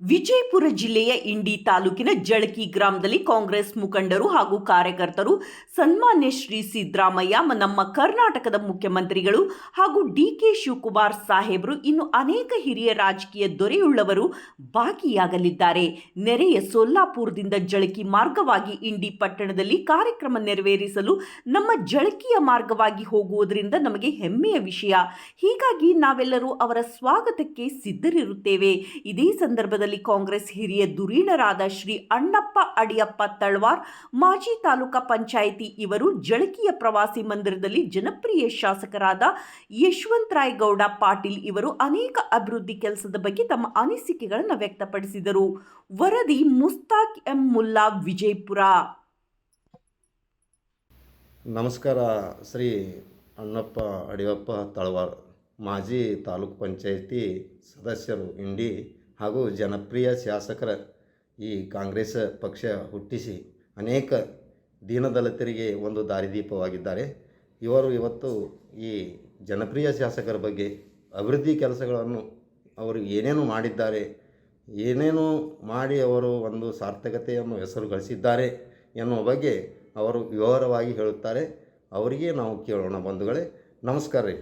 ವಿಜಯಪುರ ಜಿಲ್ಲೆಯ ಇಂಡಿ ತಾಲೂಕಿನ ಜಳಕಿ ಗ್ರಾಮದಲ್ಲಿ ಕಾಂಗ್ರೆಸ್ ಮುಖಂಡರು ಹಾಗೂ ಕಾರ್ಯಕರ್ತರು ಸನ್ಮಾನ್ಯ ಶ್ರೀ ಸಿದ್ದರಾಮಯ್ಯ, ನಮ್ಮ ಕರ್ನಾಟಕದ ಮುಖ್ಯಮಂತ್ರಿಗಳು ಹಾಗೂ ಡಿಕೆ ಶಿವಕುಮಾರ್ ಸಾಹೇಬರು, ಇನ್ನು ಅನೇಕ ಹಿರಿಯ ರಾಜಕೀಯ ದೊರೆಯುಳ್ಳವರು ಭಾಗಿಯಾಗಲಿದ್ದಾರೆ ನೆರೆಯ ಸೊಲ್ಲಾಪುರದಿಂದ ಜಳಕಿ ಮಾರ್ಗವಾಗಿ ಇಂಡಿ ಪಟ್ಟಣದಲ್ಲಿ ಕಾರ್ಯಕ್ರಮ ನೆರವೇರಿಸಲು ನಮ್ಮ ಜಳಕಿಯ ಮಾರ್ಗವಾಗಿ ಹೋಗುವುದರಿಂದ ನಮಗೆ ಹೆಮ್ಮೆಯ ವಿಷಯ. ಹೀಗಾಗಿ ನಾವೆಲ್ಲರೂ ಅವರ ಸ್ವಾಗತಕ್ಕೆ ಸಿದ್ಧರಿರುತ್ತೇವೆ. ಇದೇ ಸಂದರ್ಭದಲ್ಲಿ ಕಾಂಗ್ರೆಸ್ ಹಿರಿಯ ಧುರೀಣರಾದ ಶ್ರೀ ಅಣ್ಣಪ್ಪ ಅಡಿಯಪ್ಪ ತಳ್ವಾರ್, ಮಾಜಿ ತಾಲೂಕಾ ಪಂಚಾಯಿತಿ ಇವರು ಜಳಕಿಯ ಪ್ರವಾಸಿ ಮಂದಿರದಲ್ಲಿ ಜನಪ್ರಿಯ ಶಾಸಕರಾದ ಯಶವಂತರಾಯ್ ಗೌಡ ಪಾಟೀಲ್ ಇವರು ಅನೇಕ ಅಭಿವೃದ್ಧಿ ಕೆಲಸದ ಬಗ್ಗೆ ತಮ್ಮ ಅನಿಸಿಕೆಗಳನ್ನು ವ್ಯಕ್ತಪಡಿಸಿದರು. ವರದಿ ಮುಸ್ತಾಕ್ ಎಂ ಮುಲ್ಲಾ, ವಿಜಯಪುರ. ನಮಸ್ಕಾರ, ಶ್ರೀ ಅಣ್ಣಪ್ಪ ಅಡಿಯಪ್ಪ ತಳವಾರ್, ಮಾಜಿ ತಾಲೂಕು ಪಂಚಾಯಿತಿ ಸದಸ್ಯರು, ಇಂಡಿ ಹಾಗೂ ಜನಪ್ರಿಯ ಶಾಸಕರ ಈ ಕಾಂಗ್ರೆಸ್ ಪಕ್ಷ ಹುಟ್ಟಿಸಿ ಅನೇಕ ದೀನದಲಿತರಿಗೆ ಒಂದು ದಾರಿದೀಪವಾಗಿದ್ದಾರೆ. ಇವರು ಇವತ್ತು ಈ ಜನಪ್ರಿಯ ಶಾಸಕರ ಬಗ್ಗೆ ಅಭಿವೃದ್ಧಿ ಕೆಲಸಗಳನ್ನು ಅವರು ಏನೇನು ಮಾಡಿದ್ದಾರೆ, ಏನೇನು ಮಾಡಿ ಅವರು ಒಂದು ಸಾರ್ಥಕತೆಯನ್ನು ಹೆಸರು ಗಳಿಸಿದ್ದಾರೆ ಎನ್ನುವ ಬಗ್ಗೆ ಅವರು ವಿವರವಾಗಿ ಹೇಳುತ್ತಾರೆ. ಅವರಿಗೆ ನಾವು ಕೇಳೋಣ ಬಂಧುಗಳೇ, ನಮಸ್ಕಾರ ರೀ.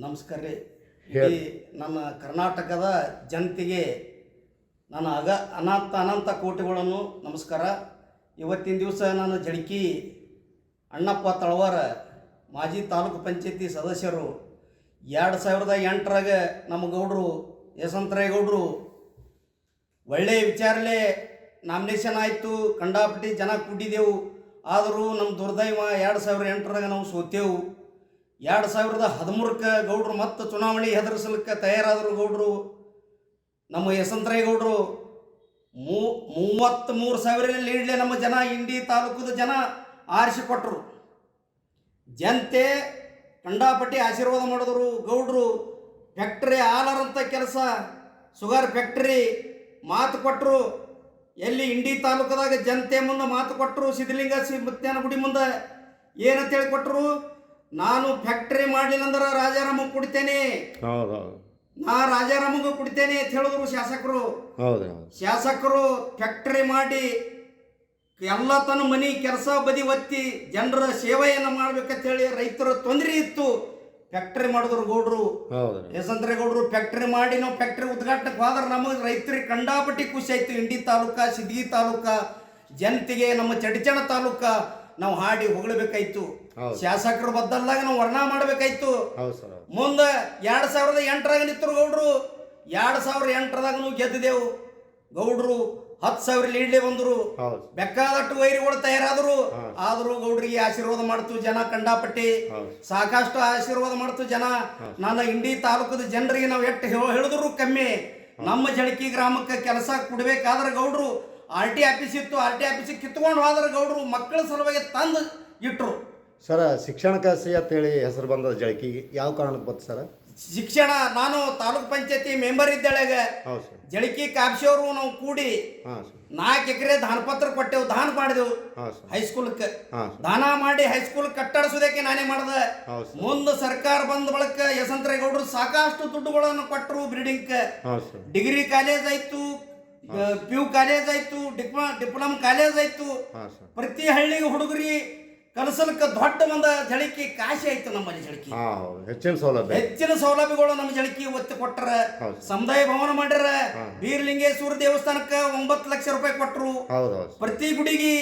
ನಮಸ್ಕಾರ ರೀ. ಈ ನನ್ನ ಕರ್ನಾಟಕದ ಜನತೆಗೆ ನನ್ನ ಅಗ ಅನಂತ ಅನಂತ ಕೋಟಿಗಳನ್ನು ನಮಸ್ಕಾರ. ಇವತ್ತಿನ ದಿವಸ ನಾನು ಜಡಕಿ ಅಣ್ಣಪ್ಪ ತಳವಾರ ಮಾಜಿ ತಾಲೂಕು ಪಂಚಾಯತಿ ಸದಸ್ಯರು ಎರಡು ಸಾವಿರದ ಎಂಟರಾಗ ನಮ್ಮ ಗೌಡರು ಯಶವಂತರಾಯಗೌಡರು ಒಳ್ಳೆಯ ವಿಚಾರಲೇ ನಾಮಿನೇಷನ್ ಆಯಿತು. ಕಂಡಾಪಟ್ಟಿ ಜನ ಕೂಡಿದೆವು. ಆದರೂ ನಮ್ಮ ದುರ್ದೈವ ಎರಡು ಸಾವಿರದ ಎಂಟರಾಗ ನಾವು ಸೋತೆವು. ಎರಡು ಸಾವಿರದ ಹದಿಮೂರಕ್ಕೆ ಗೌಡ್ರು ಮತ್ತೆ ಚುನಾವಣೆ ಹೆದರಿಸಲಿಕ್ಕೆ ತಯಾರಾದರು ಗೌಡ್ರು, ನಮ್ಮ ಯಶವಂತರಾಯ ಗೌಡ್ರು ಮೂ, ಮೂವತ್ತ್ಮೂರು ಸಾವಿರ ಲೀಡ್ಲೆ ನಮ್ಮ ಜನ ಇಂಡಿ ತಾಲೂಕದ ಜನ ಆರಿಸಿಕೊಟ್ರು. ಜನತೆ ಕಂಡಾಪಟ್ಟಿ ಆಶೀರ್ವಾದ ಮಾಡಿದ್ರು ಗೌಡ್ರು. ಫ್ಯಾಕ್ಟ್ರಿ ಆಲರಂಥ ಕೆಲಸ ಸುಗರ್ ಫ್ಯಾಕ್ಟ್ರಿ ಮಾತು ಕೊಟ್ಟರು ಎಲ್ಲಿ ಇಂಡಿ ತಾಲೂಕದಾಗ ಜನತೆ ಮುಂದೆ ಮಾತು ಕೊಟ್ಟರು ಸಿದ್ಧಲಿಂಗ ಸಿ ಮುತ್ಯಾನಗುಡಿ ಮುಂದೆ ಏನಂತ ಹೇಳಿ ಕೊಟ್ಟರು ನಾನು ಫ್ಯಾಕ್ಟರಿ ಮಾಡಲಿಲ್ಲ ಅಂದ್ರೆ ರಾಜಾರಾಮ ಕುಡಿತೇನೆ. ನಾ ರಾಜಾರಾಮಗ ಕುಡಿತೇನೆ ಅಂತ ಹೇಳಿದ್ರು ಶಾಸಕರು. ಹೌದು ಶಾಸಕರು ಫ್ಯಾಕ್ಟರಿ ಮಾಡಿ ಎಲ್ಲ ತನ್ನ ಮನೆ ಕೆಲಸ ಬದಿ ಒತ್ತಿ ಜನರ ಸೇವೆಯನ್ನು ಮಾಡ್ಬೇಕಂತ ಹೇಳಿ ರೈತರ ತೊಂದರೆ ಇತ್ತು. ಫ್ಯಾಕ್ಟ್ರಿ ಮಾಡಿದ್ರು ಗೌಡ್ರು. ಹೌದು ರೀ. ಯಶವಂತರ ಗೌಡ್ರು ಫ್ಯಾಕ್ಟ್ರಿ ಮಾಡಿ ನಾವು ಫ್ಯಾಕ್ಟರಿ ಉದ್ಘಾಟನೆಗೆ ಹೋದ್ರೆ ನಮಗೆ ರೈತರಿಗೆ ಕಂಡಾಪಟ್ಟಿ ಖುಷಿ ಆಯ್ತು. ಇಂಡಿ ತಾಲೂಕ ಸಿದ್ಗಿ ತಾಲೂಕ ಜನತೆಗೆ ನಮ್ಮ ಚಡಿಚಣ ತಾಲೂಕ ನಾವು ಹಾಡಿ ಹೊಗಳಬೇಕಾಯ್ತು. ಶಾಸಕರು ಬದ್ದಲ್ದಾಗ ನಾವು ವರ್ಣ ಮಾಡ್ಬೇಕಾಯ್ತು. ಮುಂದೆ ಎರಡ್ ಸಾವಿರದ ಎಂಟರಾಗ ನಿಂತರು ಗೌಡ್ರು. ಎರಡ್ ಸಾವಿರದ ಎಂಟರದಾಗ ನಾವು ಗೆದ್ದಿದೆವು. ಗೌಡ್ರು ಹತ್ತು ಸಾವಿರ ಲೀಡ್ಲೆ ಬಂದರು. ಬೆಕ್ಕಾದಟ್ಟು ಬೇಕಾದಷ್ಟು ವೈರಿಗಳು ತಯಾರಾದ್ರು. ಆದ್ರೂ ಗೌಡ್ರಿಗೆ ಆಶೀರ್ವಾದ ಮಾಡ್ತು ಜನ ಕಂಡಾಪಟ್ಟಿ. ಸಾಕಷ್ಟು ಆಶೀರ್ವಾದ ಮಾಡ್ತು ಜನ. ನನ್ನ ಇಂಡಿ ತಾಲೂಕದ ಜನರಿಗೆ ನಾವು ಎಷ್ಟು ಹೇಳ- ಹೇಳಿದ್ರು ಕಮ್ಮಿ. ನಮ್ಮ ಜಳಕಿ ಗ್ರಾಮಕ್ಕೆ ಕೆಲಸ ಕೊಡ್ಬೇಕಾದ್ರೆ ಗೌಡ್ರು. ಆರ್ ಟಿ ಆಫೀಸ್ ಇತ್ತು ಆರ್ ಟಿ ಆಫೀಸಿಗೆ ಕಿತ್ಕೊಂಡು ಹೋದ್ರೆ ಗೌಡ್ರು ಮಕ್ಕಳ ಸಲುವಾಗಿ ತಂದು ಇಟ್ರು. ಸರ ಶಿಕ್ಷಣ ಕಸಿ ಅಂತೇಳಿ ಹೆಸರು ಬಂದದ ಜಳಕಿಗೆ ಯಾವ ಕಾರಣಕ್ಕೆ ಬಂತು ಸರ? ಶಿಕ್ಷಣ ನಾನು ತಾಲೂಕ್ ಪಂಚಾಯತಿ ಮೆಂಬರ್ ಇದ್ದಾಳೆಗ ಹೌದು ಸರ್. ಜಳಕಿ ಕಾಪ್ಸಿಯವರು ನಾವು ಕೂಡಿ ಹಾಂ ಸರ್. ನಾಲ್ಕು ಎಕರೆ ದಾನ ಪತ್ರ ಕೊಟ್ಟೆವು ದಾನ ಮಾಡಿದೆವು ಹಾಂ ಸರ್. ಹೈಸ್ಕೂಲ್ಕ್ಕೆ. ಹಾಂ ಸರ್. ದಾನ ಮಾಡಿ ಹೈಸ್ಕೂಲ್ ಕಟ್ಟಡಿಸೋದಕ್ಕೆ ನಾನೇ ಮಾಡ್ದೆ. ಹೌದು ಸರ್. ಮುಂದೆ ಸರ್ಕಾರ ಬಂದ ಬಳಿಕ ಯಶವಂತರೇಗೌಡರು ಸಾಕಷ್ಟು ದುಡ್ಡುಗಳನ್ನು ಕೊಟ್ಟರು ಬ್ರೀಡಿಂಗ್ ಹೌದು ಸರ್. ಡಿಗ್ರಿ ಕಾಲೇಜ್ ಆಯ್ತು ಪಿ ಯು ಕಾಲೇಜ್ ಆಯ್ತು ಡಿಪ್ಲೊ ಡಿಪ್ಲೊಮ್ ಕಾಲೇಜ್ ಆಯ್ತು. ಹಾಂ ಸರ್. ಪ್ರತಿ ಹಳ್ಳಿಗೆ ಹುಡುಗರಿ ಕಲಸಲಿಕ್ಕೆ ದೊಡ್ಡ ಒಂದು ಜಳಕಿ ಕಾಶಿ ಆಯ್ತು ನಮ್ಮಲ್ಲಿ ಜಳಕಿ. ಹಾಂ ಹೌದು. ಹೆಚ್ಚಿನ ಸೌಲಭ್ಯ. ಹೆಚ್ಚಿನ ಸೌಲಭ್ಯಗಳು ನಮ್ಮ ಜಳಕಿ ಒತ್ತಿ ಕೊಟ್ಟರ ಹೌದು. ಸಮುದಾಯ ಭವನ ಮಾಡ್ಯಾರ. ಬೀರ್ಲಿಂಗೇಶ್ವರ ದೇವಸ್ಥಾನಕ್ಕೆ ಒಂಬತ್ತು ಲಕ್ಷ ರೂಪಾಯಿ ಕೊಟ್ಟರು ಹೌದು ಹೌದು. ಪ್ರತಿ ಗುಡಿಗೆ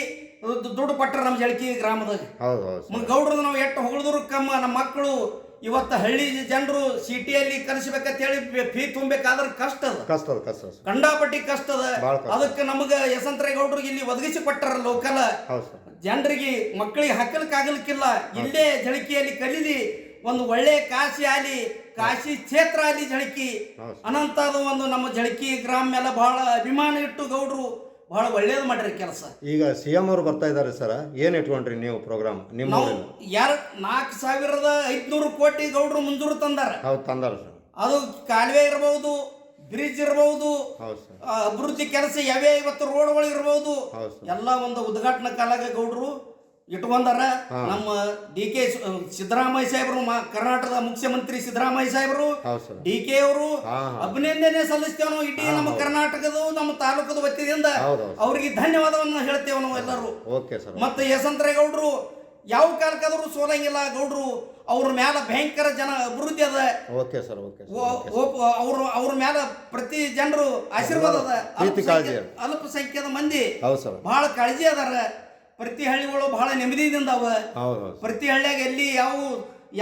ದುಡ್ಡು ಕೊಟ್ಟರು ನಮ್ಮ ಜಳಕಿ ಗ್ರಾಮದಾಗ. ಹೌದು ಹೌದು. ಸರ್ ಮ- ಗೌಡ್ರದ್ದು ನಾವು ಎಷ್ಟು ಹೊಗಳಿದ್ರು ಕಮ್ಮ ನಮ್ಮ ಮಕ್ಕಳು ಇವತ್ತು ಹಳ್ಳಿ ಜನರು ಸಿಟಿಯಲ್ಲಿ ಕಲಿಸ್ಬೇಕಂತ ಹೇಳಿ ಫೀ ತುಂಬಬೇಕಾದ್ರೆ ಕಷ್ಟ ಅದ. ಕಷ್ಟ ಅದ ಕಷ್ಟ ಕಂಡಾಪಟ್ಟಿ ಕಷ್ಟ ಅದ. ಅದಕ್ಕೆ ನಮಗೆ ಗೌಡ್ರಿಗೆ ಇಲ್ಲಿ ಒದಗಿಸಿ ಕೊಟ್ಟಾರ ಲೋಕಲ್ ಜನರಿಗೆ ಮಕ್ಕಳಿಗೆ ಹಾಕಲಿಕ್ಕೆ ಆಗಲಿಕ್ಕಿಲ್ಲ. ಇಲ್ಲೇ ಜಳಕಿಯಲ್ಲಿ ಕಲೀಲಿ ಒಂದು ಒಳ್ಳೆ ಕಾಶಿ ಆಲಿ ಕಾಶಿ ಕ್ಷೇತ್ರ ಆಲಿ ಜಳಕಿ. ಅನಂತ ಅನಂತದ ಒಂದು ನಮ್ಮ ಜಳಕಿ ಗ್ರಾಮ ಮೇಲೆ ಬಹಳ ಅಭಿಮಾನ ಇಟ್ಟು ಗೌಡ್ರು ಬಹಳ ಒಳ್ಳೇದು ಮಾಡ್ರಿ ಕೆಲಸ. ಈಗ ಸಿ ಎಂ ಅವರು ಬರ್ತಾ ಇದ್ದಾರೆ ಸರ್ ಏನು ಇಟ್ಕೊಂಡ್ರಿ ನೀವು ಪ್ರೋಗ್ರಾಮ್ ನಿಮ್ಮ ನಾವು ಊರಿಂದ ನಾಲ್ಕು ಸಾವಿರದ ಐದ್ನೂರು ಕೋಟಿ ಗೌಡ್ರು ಮುಂದೂರು ತಂದಾರ. ಹೌದು ತಂದಾರ ಸರ್. ಅದು ಕಾಲುವೆ ಇರಬಹುದು ಬ್ರಿಡ್ಜ್ ಇರಬಹುದು ಹೌದು ಸರ್. ಆ, ಅಭಿವೃದ್ಧಿ ಕೆಲಸ ಯಾವೇ ಇವತ್ತು ರೋಡ್ಗಳು ಇರಬಹುದು ಹೌದು ಸರ್. ಎಲ್ಲ ಒಂದು ಉದ್ಘಾಟನಾ ಕಾಲಾಗ ಗೌಡ್ರು ಇಟ್ಕೊಂಡಾರ ನಮ್ಮ ಡಿ ಕೆ ಸಿದ್ದರಾಮಯ್ಯ ಸಾಹೇಬರು ಕರ್ನಾಟಕದ ಮುಖ್ಯಮಂತ್ರಿ ಸಿದ್ದರಾಮಯ್ಯ ಸಾಹೇಬರು ಡಿ ಕೆ ಅವರು. ಅಭಿನಂದನೆ ಸಲ್ಲಿಸ್ತೇವೆ ನಾವು ಇಡೀ ನಮ್ಮ ಕರ್ನಾಟಕದ ನಮ್ಮ ತಾಲೂಕದ ವತಿಯಿಂದ. ಅವರಿಗೆ ಧನ್ಯವಾದವನ್ನು ಹೇಳ್ತೇವೆ ನಾವು ಎಲ್ಲರೂ. ಮತ್ತೆ ಯಶವಂತರೇಗೌಡರು ಯಾವ ಕಾಲಕ್ಕಾದರೂ ಸೋಲಂಗಿಲ್ಲ ಗೌಡ್ರು ಅವ್ರ ಮ್ಯಾಲ ಭಯಂಕರ ಜನ ಅಭಿವೃದ್ಧಿ ಅದ. ಓಕೆ ಸರ್ ಓಕೆ ಅವ್ರ ಅವ್ರ ಮ್ಯಾಲ ಪ್ರತಿ ಜನರು ಆಶೀರ್ವಾದ ಅದ. ಅಲ್ಪಸಂಖ್ಯಾತ ಮಂದಿ ಹೌದು ಸರ್. ಬಹಳ ಕಾಳಜಿ ಅದಾರ. ಪ್ರತಿ ಹಳ್ಳಿಗಳು ಬಹಳ ನೆಮ್ಮದಿಯಿಂದ ಅವ ಪ್ರತಿ ಹಳ್ಳಿಯಾಗ ಎಲ್ಲಿ ಯಾವ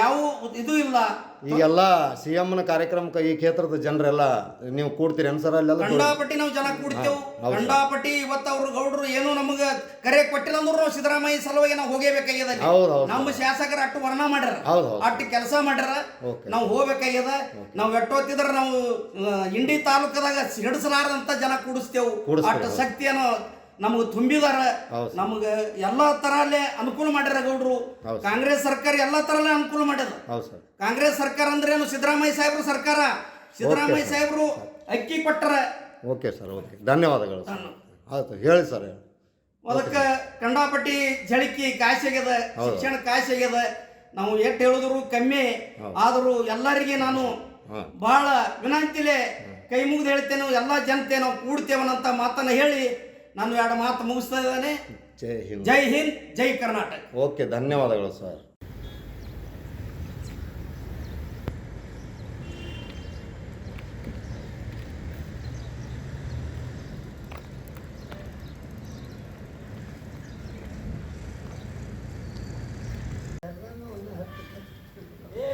ಯಾವ ಇದು ಇಲ್ಲ ಈಗೆಲ್ಲ ಸಿ ಎಮ್ನ ಕಾರ್ಯಕ್ರಮಕ್ಕೆ ಈ ಕ್ಷೇತ್ರದ ಜನರೆಲ್ಲ ನೀವು ಕೂಡ್ತೀರಿ ಅನ್ಸರ ಸರ್ ಅಲ್ಲೆಲ್ಲ ಗಂಡಾಪಟ್ಟಿ ನಾವು ಜನ ಕೂಡ್ತೇವೆ. ಗಂಡಾಪಟ್ಟಿ ಇವತ್ತು ಅವ್ರು ಗೌಡ್ರು ಏನು ನಮಗೆ ಕರೆ ಕೊಟ್ಟಿಲ್ಲ ಅಂದ್ರು ನಾವು ಸಿದ್ದರಾಮಯ್ಯ ಸಲುವಾಗಿ ನಾವು ಹೋಗಬೇಕಾಗ್ಯದ. ನಮ್ಮ ಶಾಸಕರು ಅಟ್ಟು ವರ್ಣ ಮಾಡ್ಯಾರ. ಅಟ್ಟು ಕೆಲಸ ಮಾಡ್ಯಾರ. ನಾವು ಹೋಗ್ಬೇಕಾಗ್ಯದ ನಾವು ಎಟ್ಟೋತಿದ್ರೆ ನಾವು ಇಂಡಿ ತಾಲೂಕದಾಗ ಹಿಡಿಸಲಾರದಂತ ಜನ ಕೂಡಿಸ್ತೇವೆ ಅಟ್ಟು. ಶಕ್ತಿಯನ್ನು ನಮಗೆ ತುಂಬಿದಾರ. ನಮಗೆ ಎಲ್ಲಾ ತರಲ್ಲೇ ಅನುಕೂಲ ಮಾಡ್ಯಾರ ಗೌಡ್ರು. ಕಾಂಗ್ರೆಸ್ ಸರ್ಕಾರ ಎಲ್ಲಾ ತರಲ್ಲೇ ಅನುಕೂಲ ಮಾಡ್ಯದ. ಕಾಂಗ್ರೆಸ್ ಸರ್ಕಾರ ಅಂದ್ರೆ ಏನು? ಸಿದ್ದರಾಮಯ್ಯ ಸಾಹೇಬ್ರು ಸರ್ಕಾರ. ಸಿದ್ದರಾಮಯ್ಯ. ಸಾಹೇಬ್ರು ಅಕ್ಕಿ ಕೊಟ್ಟರ ಓಕೆ ಸರ್ ಓಕೆ. ಧನ್ಯವಾದಗಳು ಆಯ್ತು ಹೇಳಿ ಸರ್ ಅದಕ್ಕೆ ಕಂಡಾಪಟ್ಟಿ ಜಳಿಕಿ ಕಾಶಿ ಆಗ್ಯದ. ಶಿಕ್ಷಣ ಕಾಶಿ ಆಗ್ಯದ. ನಾವು ಎಷ್ಟು ಹೇಳಿದ್ರು ಕಮ್ಮಿ. ಆದರೂ ಎಲ್ಲರಿಗೆ ನಾನು ಬಹಳ ವಿನಂತಿಲೆ ಕೈ ಮುಗಿದು ಹೇಳ್ತೇನೆ ಎಲ್ಲ ಜನತೆ ನಾವು ಕೂಡ್ತೇವನಂತ ಮಾತನ್ನ ಹೇಳಿ ನಾನು ಎರಡು ಮಾತು ಮುಗಿಸ್ತಾ ಇದ್ದಾನೆ. ಜೈ ಹಿಂದ್. ಜೈ ಹಿಂದ್ ಜೈ ಕರ್ನಾಟಕ. ಓಕೆ ಧನ್ಯವಾದಗಳು ಸರ್. ಏ